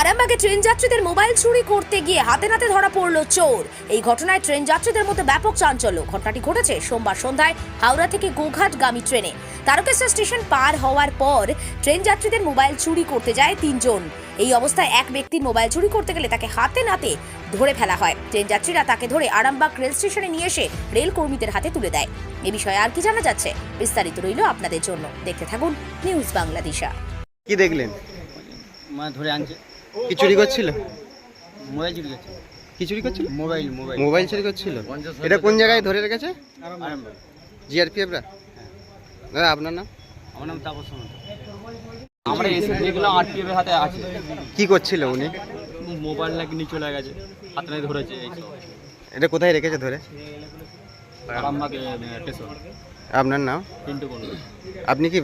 আরামবাগে ট্রেন যাত্রীদের মোবাইল চুরি করতে গিয়ে হাতে নাতে ধরা পড়ল চোর। এই ঘটনায় ট্রেন যাত্রীদের মধ্যে ব্যাপক চাঞ্চল্য। ঘটনাটি ঘটেছে সোমবার সন্ধ্যায় হাওড়া থেকে গোঘাটগামী ট্রেনে। তারকেশ্বর স্টেশন পার হওয়ার পর ট্রেন যাত্রীদের মোবাইল চুরি করতে যায় তিনজন। এই অবস্থায় এক ব্যক্তির মোবাইল চুরি করতে গেলে তাকে হাতে নাতে ধরে ফেলা হয়। ট্রেন যাত্রীরা তাকে ধরে আরামবাগ রেল স্টেশনে নিয়ে এসে রেল কর্মীদের হাতে তুলে দেয়। এ বিষয়ে আর কি জানা যাচ্ছে? বিস্তারিত রইল আপনাদের জন্য। দেখতে থাকুন নিউজ বাংলাদেশা। কি দেখলেন? মানে ধরে আনছে কি চুরি করছিল? মোবাইল চুরি করছে কি চুরি করছিল? Mobile mobile. মোবাইল চুরি করছিল? এটা কোন জায়গায় ধরে রেখেছে। জিআরপিএফরা দাদা আপনার নাম? আমার নাম তাপস আমরা এসে দেখলাম আরপিএফ এর হাতে আছে। কি করছিল উনি? মোবাইল নাকি নিয়ে চলে গেছে। হাতে নাকি ধরেছে এটা কোথায় রেখেছে ধরে? আপনার নাম? পিন্টু আপনি কি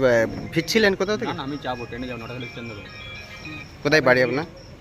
ফিরছিলেন কোথাও থেকে? আমি যাব ট্রেনে যাব নটা থেকে কোথায় বাড়ি আপনার?